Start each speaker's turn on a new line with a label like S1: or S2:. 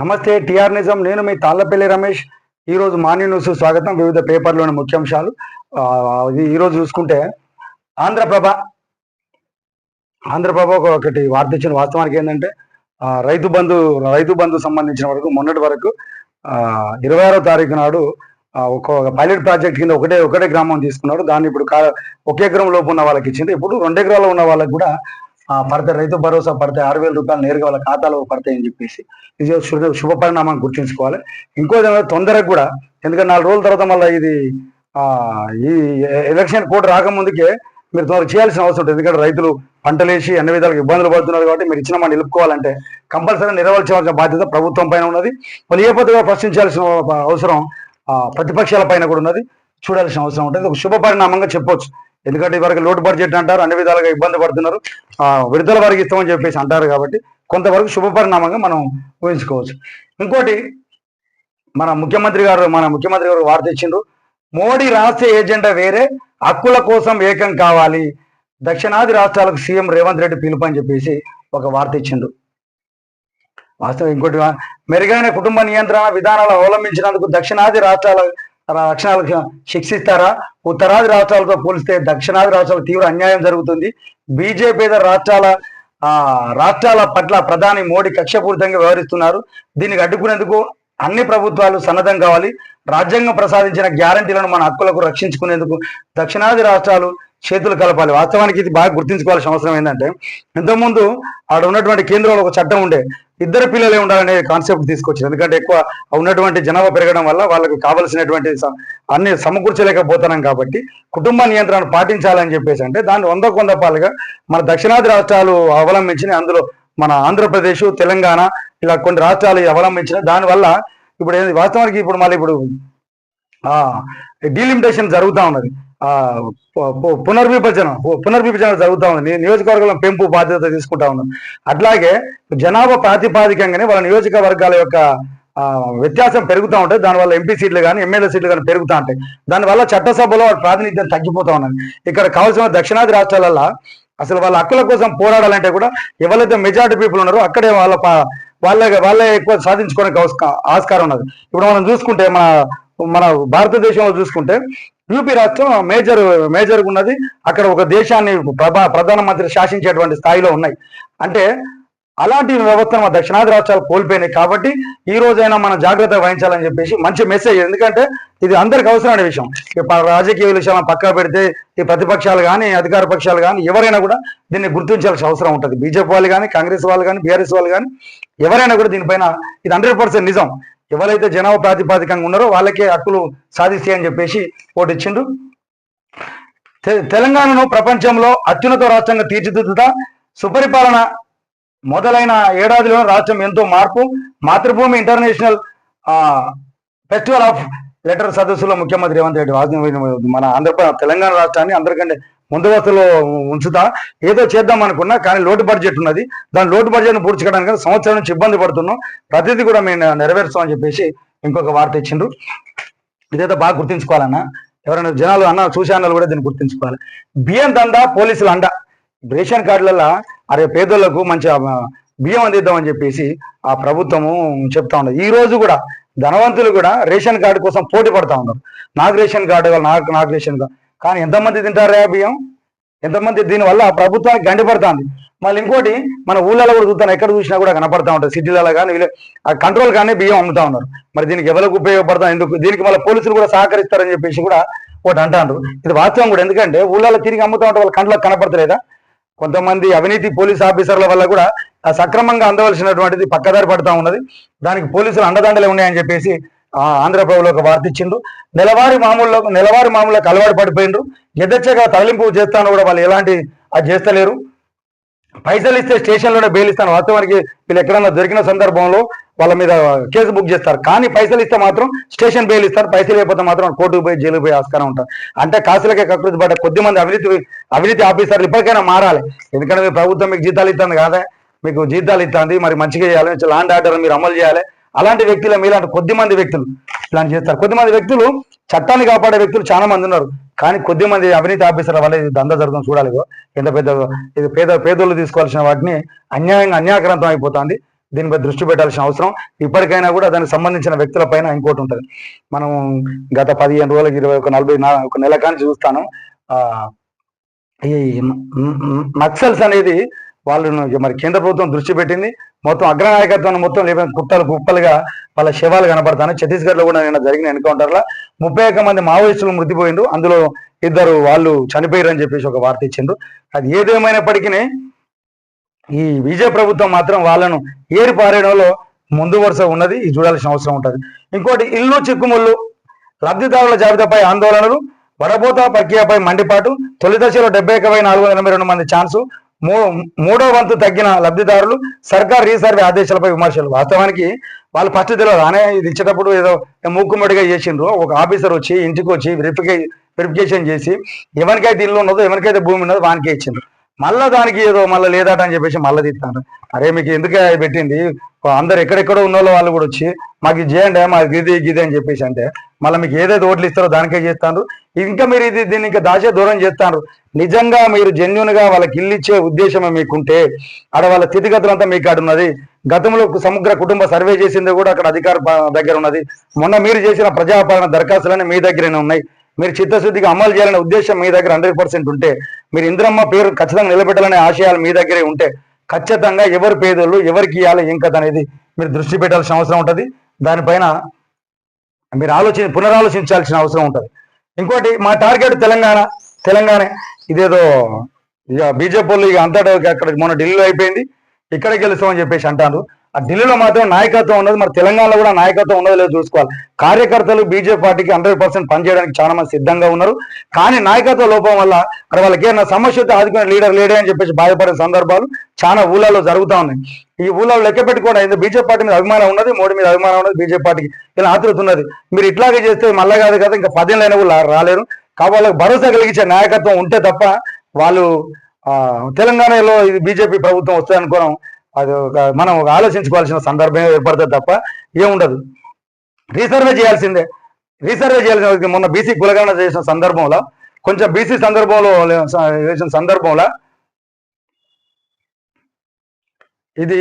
S1: నమస్తే టిఆర్ నిజం. నేను మీ తాళ్ళపల్లి రమేష్. ఈ రోజు మార్నింగ్ న్యూస్ స్వాగతం. వివిధ పేపర్లోని ముఖ్యాంశాలు. ఈరోజు చూసుకుంటే ఆంధ్రప్రభ ఆంధ్రప్రభ ఒకటి వార్త ఇచ్చిన వాస్తవానికి ఏంటంటే రైతు బంధు రైతు బంధు సంబంధించిన వరకు మొన్నటి వరకు ఇరవై ఆరో తారీఖు నాడు ఒక పైలట్ ప్రాజెక్ట్ కింద ఒకటే ఒకటే గ్రామం తీసుకున్నారు. దాన్ని ఇప్పుడు ఒకే ఒక ఎకరం లోపు ఉన్న వాళ్ళకి ఇచ్చింది. ఇప్పుడు రెండు ఎకరాలు ఉన్న వాళ్ళకి కూడా పడతాయి. రైతు భరోసా పడతాయి. ఆరు వేల రూపాయలు నేరుగా వాళ్ళ ఖాతాలో పడతాయి అని చెప్పేసి ఇది శుభ పరిణామం గుర్తుంచుకోవాలి. ఇంకో తొందరగా కూడా ఎందుకంటే నాలుగు రోజుల తర్వాత మళ్ళీ ఇది ఈ ఎలక్షన్ కోడ్ రాకముందుకే మీరు తొందరగా చేయాల్సిన అవసరం ఉంటుంది. ఎందుకంటే రైతులు పంటలేసి అన్ని విధాలుగా ఇబ్బందులు పడుతున్నారు కాబట్టి మీరు ఇచ్చిన మాట నిలుపుకోవాలంటే కంపల్సరీ నెరవేర్చవలసిన బాధ్యత ప్రభుత్వం పైన ఉన్నది. మళ్ళీ ఏ పద్ధతిగా ప్రశ్నించాల్సిన అవసరం ప్రతిపక్షాల పైన కూడా ఉన్నది. చూడాల్సిన అవసరం ఉంటుంది. ఒక శుభ పరిణామంగా చెప్పొచ్చు. ఎందుకంటే ఇవరకు లోటు బడ్జెట్ అంటారు అన్ని విధాలుగా ఇబ్బంది పడుతున్నారు. ఆ, విడుదల వారికి ఇస్తామని చెప్పేసి అంటారు కాబట్టి కొంతవరకు శుభ పరిణామంగా మనం ఊహించుకోవచ్చు. ఇంకోటి మన ముఖ్యమంత్రి గారు మన ముఖ్యమంత్రి గారు వార్త ఇచ్చిండ్రు మోడీ రాష్ట్ర ఏజెండా వేరే హక్కుల కోసం ఏకం కావాలి. దక్షిణాది రాష్ట్రాలకు సీఎం రేవంత్ రెడ్డి పిలుపు అని చెప్పేసి ఒక వార్త ఇచ్చిండు వాస్తవం ఇంకోటి మెరుగైన కుటుంబ నియంత్రణ విధానాలు అవలంబించినందుకు దక్షిణాది రాష్ట్రాల రక్షణ శిక్షిస్తారా? ఉత్తరాది రాష్ట్రాలతో పోలిస్తే దక్షిణాది రాష్ట్రాలకు తీవ్ర అన్యాయం జరుగుతుంది. బీజేపీ రాష్ట్రాల ఆ రాష్ట్రాల పట్ల ప్రధాని మోడీ కక్షపూరితంగా వ్యవహరిస్తున్నారు. దీనికి అడ్డుకునేందుకు అన్ని ప్రభుత్వాలు సన్నద్ధం కావాలి. రాజ్యాంగం ప్రసాదించిన గ్యారంటీలను మన హక్కులకు రక్షించుకునేందుకు దక్షిణాది రాష్ట్రాలు చేతులు కలపాలి. వాస్తవానికి ఇది బాగా గుర్తించుకోవాల్సిన అవసరం ఏంటంటే ఇంతకుముందు ఆడ ఉన్నటువంటి కేంద్రంలో ఒక చట్టం ఉండే ఇద్దరు పిల్లలే ఉండాలనే కాన్సెప్ట్ తీసుకొచ్చారు. ఎందుకంటే ఎక్కువ ఉన్నటువంటి జనాభా పెరగడం వల్ల వాళ్ళకు కావలసినటువంటి అన్ని సమకూర్చలేకపోతున్నాం కాబట్టి కుటుంబ నియంత్రణ పాటించాలని చెప్పేసి అంటే దాన్ని వంద కొంద పాలుగా మన దక్షిణాది రాష్ట్రాలు అవలంబించిన అందులో మన ఆంధ్రప్రదేశ్ తెలంగాణ ఇలా కొన్ని రాష్ట్రాలు అవలంబించిన దానివల్ల ఇప్పుడు ఏంది? వాస్తవానికి ఇప్పుడు మళ్ళీ ఇప్పుడు డీలిమిటేషన్ జరుగుతూ ఉన్నది. పునర్విభజన పునర్విభజన జరుగుతూ ఉంది. నియోజకవర్గంలో పెంపు బాధ్యత తీసుకుంటా ఉన్నాం. అట్లాగే జనాభా ప్రాతిపాదికంగానే వాళ్ళ నియోజకవర్గాల యొక్క వ్యత్యాసం పెరుగుతూ ఉంటాయి దానివల్ల ఎంపీ సీట్లు కానీ ఎమ్మెల్యే సీట్లు కానీ పెరుగుతూ ఉంటాయి. దానివల్ల చట్టసభలో వాళ్ళ ప్రాతినిధ్యం తగ్గిపోతూ ఉన్నది. ఇక్కడ కావాల్సిన దక్షిణాది రాష్ట్రాలలో అసలు వాళ్ళ హక్కుల కోసం పోరాడాలంటే కూడా ఎవరైతే మెజారిటీ పీపుల్ ఉన్నారో అక్కడే వాళ్ళ వాళ్ళే వాళ్ళే ఎక్కువ సాధించుకోవడానికి ఆస్కారం ఉన్నది. ఇప్పుడు మనం చూసుకుంటే మన మన భారతదేశంలో చూసుకుంటే యూపీ రాష్ట్రం మేజర్ మేజర్ ఉన్నది. అక్కడ ఒక దేశాన్ని ప్రభా ప్రధానమంత్రి శాసించేటువంటి స్థాయిలో ఉన్నాయి. అంటే అలాంటి వ్యవస్థను మన దక్షిణాది రాష్ట్రాలు కోల్పోయినాయి కాబట్టి ఈ రోజైనా మనం జాగ్రత్త వహించాలని చెప్పేసి మంచి మెసేజ్ ఎందుకంటే ఇది అందరికి అవసరమైన విషయం. రాజకీయ విషయాలను పక్క పెడితే ఈ ప్రతిపక్షాలు కానీ అధికార పక్షాలు కానీ ఎవరైనా కూడా దీన్ని గుర్తించాల్సిన అవసరం ఉంటుంది. బీజేపీ వాళ్ళు కానీ కాంగ్రెస్ వాళ్ళు కానీ బీఆర్ఎస్ వాళ్ళు కానీ ఎవరైనా కూడా దీనిపైన ఇది హండ్రెడ్ నిజం. ఎవరైతే జనాభా ప్రాతిపాదికంగా ఉన్నారో వాళ్ళకే హక్కులు సాధిస్తాయి అని చెప్పేసి ఓటు ఇచ్చిండు తె- తెలంగాణను ప్రపంచంలో అత్యున్నత రాష్ట్రంగా తీర్చిదిద్దుతా సుపరిపాలన మొదలైన ఏడాదిలో రాష్ట్రం ఎంతో మార్పు మాతృభూమి ఇంటర్నేషనల్ ఆ ఫెస్టివల్ ఆఫ్ లెటర్ సదస్సులో ముఖ్యమంత్రి రేవంత్ రెడ్డి మన ఆంధ్రప్రదేశ్ తెలంగాణ రాష్ట్రాన్ని అందరికంటే ముందు ఉంచుతా. ఏదో చేద్దాం అనుకున్నా కానీ లోటు బడ్జెట్ ఉన్నది. దాని లోటు బడ్జెట్ను పూడ్చుకోవడానికి సంవత్సరం నుంచి ఇబ్బంది పడుతున్నాం. ప్రతిదీ కూడా మేము నెరవేరుస్తామని చెప్పేసి ఇంకొక వార్త ఇచ్చిండ్రు. ఇదైతే బాగా గుర్తుంచుకోవాలన్నా. ఎవరైనా జనాలు అన్న చూసే అన్నలు కూడా దీన్ని గుర్తుంచుకోవాలి. బియ్యం దందా పోలీసులు అండ. రేషన్ కార్డులలో అరే పేదోళ్ళకు మంచి బియ్యం అందిద్దామని చెప్పేసి ఆ ప్రభుత్వము చెప్తా ఉండదు ఈ రోజు కూడా ధనవంతులు కూడా రేషన్ కార్డు కోసం పోటీ పడతా ఉన్నారు. నాకు రేషన్ కార్డు నాకు నాకు రేషన్ కార్డు కానీ ఎంతమంది తింటారా బియ్యం? ఎంతమంది దీనివల్ల ఆ ప్రభుత్వానికి గండిపడుతుంది మళ్ళీ ఇంకోటి మన ఊళ్ళలో కూడా చూస్తాను ఎక్కడ చూసినా కూడా కనపడతా ఉంటుంది సిటీలలో కానీ ఆ కంట్రోల్ కానీ బియ్యం అమ్ముతా ఉన్నారు. మరి దీనికి ఎవరికి ఉపయోగపడతాం ఎందుకు దీనికి మళ్ళీ పోలీసులు కూడా సహకరిస్తారని చెప్పేసి కూడా ఒకటి అంటారు ఇది వాస్తవం కూడా. ఎందుకంటే ఊళ్ళలో తిరిగి అమ్ముతా ఉంటే వాళ్ళ కంట్లోకి కనపడతలేదా? కొంతమంది అవినీతి పోలీస్ ఆఫీసర్ల వల్ల కూడా సక్రమంగా అందవలసినటువంటిది పక్కదారి పడుతూ ఉన్నది. దానికి పోలీసులు అండదండలే ఉన్నాయని చెప్పేసి ఆంధ్రప్రభలో ఒక వార్త ఇచ్చిండ్రు నెలవారి మామూలు నెలవారి మామూలకు అలవాటు పడిపోయిండ్రు. ఎదచ్చగా తరలింపు చేస్తాను కూడా వాళ్ళు ఎలాంటి అది చేస్తలేరు. పైసలు ఇస్తే స్టేషన్లోనే బెయిలిస్తాను వాస్తవానికి వీళ్ళు ఎక్కడన్నా దొరికిన సందర్భంలో వాళ్ళ మీద కేసు బుక్ చేస్తారు. కానీ పైసలు ఇస్తే మాత్రం స్టేషన్ బెయిల్ ఇస్తారు. పైసలు లేకపోతే మాత్రం కోర్టుకు పోయి జైలుకు పోయి ఆస్కారం ఉంటారు. అంటే కాసులకే కకృతి పడ్డ కొద్ది మంది అవినీతి అవినీతి ఆఫీసర్లు ఇప్పటికైనా మారాలి. ఎందుకంటే మీ ప్రభుత్వం మీకు జీతాలు ఇస్తుంది కాదా. మీకు జీతాలు ఇస్తుంది. మరి మంచిగా చేయాలి. లాండ్ ఆర్డర్ మీరు అమలు చేయాలి. అలాంటి వ్యక్తుల మీలాంటి కొద్ది మంది వ్యక్తులు ఇలాంటి చేస్తారు. కొద్ది మంది వ్యక్తులు చట్టాన్ని కాపాడే వ్యక్తులు చాలా మంది ఉన్నారు. కానీ కొద్ది మంది అవినీతి ఆఫీసర్ల వల్ల ఇది దంద జరుగుతుంది చూడాలి ఎంత పెద్ద ఇది పేద పేదోళ్ళు తీసుకోవాల్సిన వాటిని అన్యాయంగా అన్యాక్రాంతం అయిపోతుంది. దీనిపై దృష్టి పెట్టాల్సిన అవసరం. ఇప్పటికైనా కూడా దానికి సంబంధించిన వ్యక్తుల పైన ఇంకోటి ఉంటుంది. మనం గత పదిహేను రోజులకి ఇరవై ఒక నలభై ఒక నెల కానీ చూస్తాను. ఆ ఈ నక్సల్స్ అనేది వాళ్ళను మరి కేంద్ర ప్రభుత్వం దృష్టి పెట్టింది. మొత్తం అగ్రనాయకత్వం మొత్తం లేకపోతే కుప్పలు కుప్పలుగా వాళ్ళ శవాలు కనపడతాను ఛత్తీస్గఢ్లో కూడా నిన్న జరిగిన ఎన్కౌంటర్లో ముప్పై ఒక్క మంది మావోయిస్టులు మృతిపోయిండ్రు. అందులో ఇద్దరు వాళ్ళు చనిపోయారు అని చెప్పేసి ఒక వార్త ఇచ్చిండ్రు. అది ఏదేమైనప్పటికీ ఈ విజయ ప్రభుత్వం మాత్రం వాళ్ళను ఏరి పారేయడంలో ముందు వరుస ఉన్నది. ఇది చూడాల్సిన అవసరం ఉంటుంది. ఇంకోటి ఇల్లు చిక్కుముళ్ళు లబ్ధిదారుల జాబితాపై ఆందోళనలు వడబోత ప్రక్రియపై మండిపాటు తొలి దశలో డెబ్బై ఒక వెయ్యి నాలుగు వందల ఎనభై రెండు మంది ఛాన్సు మూడో వంతు తగ్గిన లబ్ధిదారులు సర్కార్ రీసర్వే ఆదేశాలపై విమర్శలు. వాస్తవానికి వాళ్ళు ఫస్ట్ తెలియదు ఇది ఇచ్చేటప్పుడు ఏదో మూకుమ్మడిగా చేసిండ్రు. ఒక ఆఫీసర్ వచ్చి ఇంటికి వచ్చి వెరిఫికే వెరిఫికేషన్ చేసి ఎవరికైతే ఇల్లు ఉన్నదో ఎవరికైతే భూమి ఉన్నదో వానికే ఇచ్చిండ్రు. మళ్ళీ దానికి ఏదో మళ్ళీ లేదట అని చెప్పేసి మళ్ళీ తిట్టారు. అరే మీకు ఎందుకు పెట్టింది? అందరు ఎక్కడెక్కడో ఉన్న వాళ్ళు కూడా వచ్చి మాకు ఇది చేయండి మాకు ఇది గిది అని చెప్పేసి అంటే మళ్ళీ మీకు ఏదైతే ఓట్లు ఇస్తారో దానికే చేస్తాను ఇంకా మీరు ఇది దీన్ని ఇంకా దాచే దూరం చేస్తాను నిజంగా మీరు జెన్యున్గా వాళ్ళకి ఇల్లిచ్చే ఉద్దేశమే మీకుంటే ఆడ వాళ్ళ స్థితిగతులంతా మీకు ఆడ ఉన్నది. గతంలో సమగ్ర కుటుంబ సర్వే చేసింది కూడా అక్కడ అధికార దగ్గర ఉన్నది. మొన్న మీరు చేసిన ప్రజాపాలన దరఖాస్తులన్నీ మీ దగ్గరనే ఉన్నాయి. మీరు చిత్తశుద్ధిగా అమలు చేయాలనే ఉద్దేశం మీ దగ్గర హండ్రెడ్ పర్సెంట్ ఉంటే మీరు ఇంద్రమ్మ పేరు ఖచ్చితంగా నిలబెట్టాలనే ఆశయాలు మీ దగ్గరే ఉంటే ఖచ్చితంగా ఎవరు పేదోళ్ళు ఎవరికి ఇవ్వాలి ఏం కథ అనేది మీరు దృష్టి పెట్టాల్సిన అవసరం ఉంటుంది. దానిపైన మీరు ఆలోచన పునరాలోచించాల్సిన అవసరం ఉంటుంది. ఇంకోటి మా టార్గెట్ తెలంగాణ తెలంగాణ ఇదేదో ఇక బీజేపీ వాళ్ళు ఇక అంతటా అక్కడ మొన్న ఢిల్లీలో అయిపోయింది. ఇక్కడ గెలుస్తామని చెప్పేసి అంటారు ఆ ఢిల్లీలో మాత్రం నాయకత్వం ఉన్నది మరి తెలంగాణలో కూడా నాయకత్వం ఉన్నది లేదో చూసుకోవాలి. కార్యకర్తలు బీజేపీ పార్టీకి హండ్రెడ్ పర్సెంట్ పనిచేయడానికి చాలా మంది సిద్ధంగా ఉన్నారు. కానీ నాయకత్వ లోపం వల్ల మరి వాళ్ళకి ఏమైనా సమస్య ఆదుకునే లీడర్ లేడే అని చెప్పేసి బాధపడే సందర్భాలు చాలా ఊళ్ళలో జరుగుతా ఉన్నాయి. ఈ ఊళ్ళో లెక్క పెట్టుకోవడం బీజేపీ పార్టీ మీద అభిమానం ఉన్నది మోడీ మీద అభిమానం ఉన్నది బీజేపీ పార్టీకి ఇలా ఆతృత ఉన్నది. మీరు ఇట్లాగే చేస్తే మళ్ళా కాదు కదా ఇంకా పదేళ్ళైన కూడా రాలేరు. కాబట్టి వాళ్ళకి భరోసా కలిగించే నాయకత్వం ఉంటే తప్ప వాళ్ళు తెలంగాణలో ఇది బీజేపీ ప్రభుత్వం వస్తుంది అనుకోవడం అది ఒక మనం ఒక ఆలోచించుకోవాల్సిన సందర్భం ఏర్పడుతుంది తప్ప ఏముండదు. రీసర్వే చేయాల్సిందే. రీసర్వే చేయాల్సిన మొన్న బీసీ కులగణన చేసిన సందర్భంలో కొంచెం బీసీ సందర్భంలో చేసిన సందర్భంలో ఇది